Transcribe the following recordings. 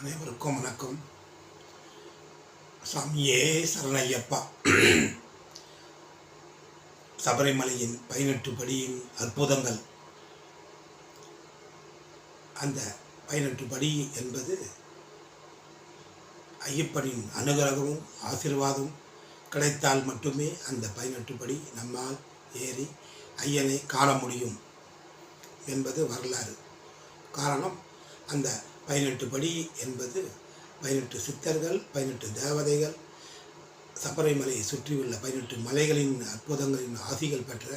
அனைவருக்கும் வணக்கம். சாமியே சரணையப்பா சபரிமலையின் பதினெட்டு படியின் அற்புதங்கள். அந்த பதினெட்டு படி என்பது ஐயப்பனின் அனுகிரகமும் ஆசிர்வாதம் கிடைத்தால் மட்டுமே அந்த பதினெட்டு படி நம்மால் ஏறி ஐயனை காண முடியும் என்பது வரலாறு. காரணம் அந்த பதினெட்டு படி என்பது பதினெட்டு சித்தர்கள் பதினெட்டு தேவதைகள் சபரிமலையை சுற்றியுள்ள பதினெட்டு மலைகளின் அற்புதங்களின் ஆசிகள் பெற்ற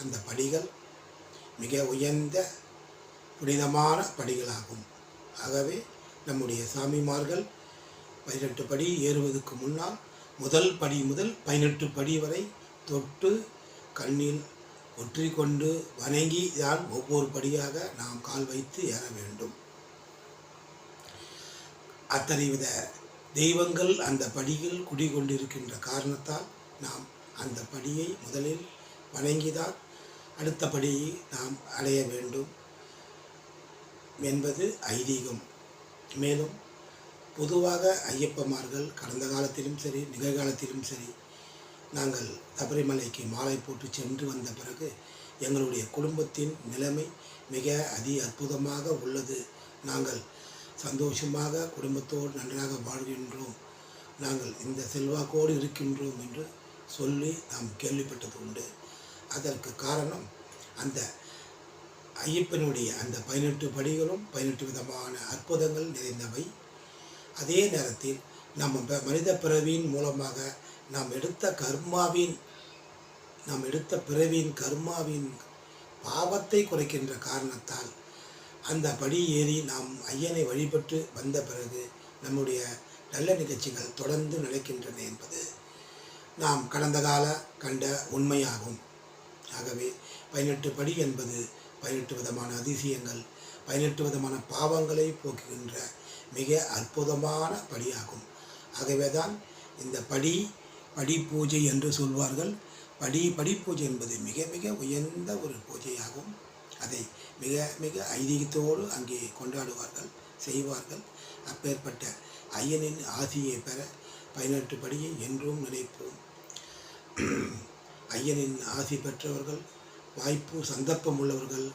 அந்த படிகள் மிக உயர்ந்த புனிதமான படிகளாகும். ஆகவே நம்முடைய சாமிமார்கள் பதினெட்டு படி ஏறுவதற்கு முன்னால் முதல் படி முதல் பதினெட்டு படி வரை தொட்டு கண்ணில் ஒற்றி கொண்டு வணங்கி தான் ஒவ்வொரு படியாக நாம் கால் வைத்து ஏற வேண்டும். அத்தனை வித தெய்வங்கள் அந்த படியில் குடிகொண்டிருக்கின்ற காரணத்தால் நாம் அந்த படியை முதலில் வணங்கிதான் அடுத்த படியை நாம் அடைய வேண்டும் என்பது ஐதீகம். மேலும் பொதுவாக ஐயப்பமார்கள் கடந்த காலத்திலும் சரி நிகழ்காலத்திலும் சரி நாங்கள் சபரிமலைக்கு மாலை போட்டு சென்று வந்த பிறகு எங்களுடைய குடும்பத்தின் நிலைமை மிக அதி அற்புதமாக உள்ளது. நாங்கள் சந்தோஷமாக குடும்பத்தோடு நன்றாக வாழ்கின்றோம். நாங்கள் இந்த செல்வாக்கோடு இருக்கின்றோம் என்று சொல்லி நாம் கேள்விப்பட்டது உண்டு. அதற்கு காரணம் அந்த ஐயப்பனுடைய அந்த பதினெட்டு படிகளும் பதினெட்டு விதமான அற்புதங்கள் நிறைந்தவை. அதே நேரத்தில் நம்ம ப- மனித பிறவியின் மூலமாக நாம் எடுத்த கர்மாவின் நாம் எடுத்த பிறவியின் கர்மாவின் பாவத்தை குறைக்கின்ற காரணத்தால் அந்த படி ஏறி நாம் ஐயனை வழிபட்டு வந்த பிறகு நம்முடைய நல்ல நிகழ்ச்சிகள் தொடர்ந்து நடக்கின்றன என்பது நாம் கடந்த கால கண்ட உண்மையாகும். ஆகவே பதினெட்டு படி என்பது பதினெட்டு விதமான அதிசயங்கள் பதினெட்டு விதமான பாவங்களை போக்குகின்ற மிக அற்புதமான படியாகும். ஆகவே தான் இந்த படி படி பூஜை என்று சொல்வார்கள். படி படி பூஜை என்பது மிக மிக உயர்ந்த ஒரு பூஜையாகும். அதை மிக மிக ஐதீகத்தோடு அங்கே கொண்டாடுவார்கள் செய்வார்கள். அப்பேற்பட்ட ஐயனின் ஆசியை பெற பதினெட்டு என்றும் நினைப்போம். ஐயனின் ஆசி பெற்றவர்கள் வாய்ப்பு சந்தர்ப்பம் உள்ளவர்கள்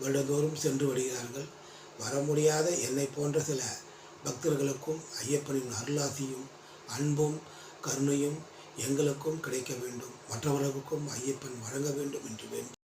வருடந்தோறும் சென்று வருகிறார்கள். வர முடியாத என்னை போன்ற சில பக்தர்களுக்கும் ஐயப்பனின் அருளாசியும் அன்பும் கருணையும் எங்களுக்கும் கிடைக்க வேண்டும். மற்றவர்களுக்கும் ஐயப்பன் வழங்க வேண்டும் என்று வேண்டும்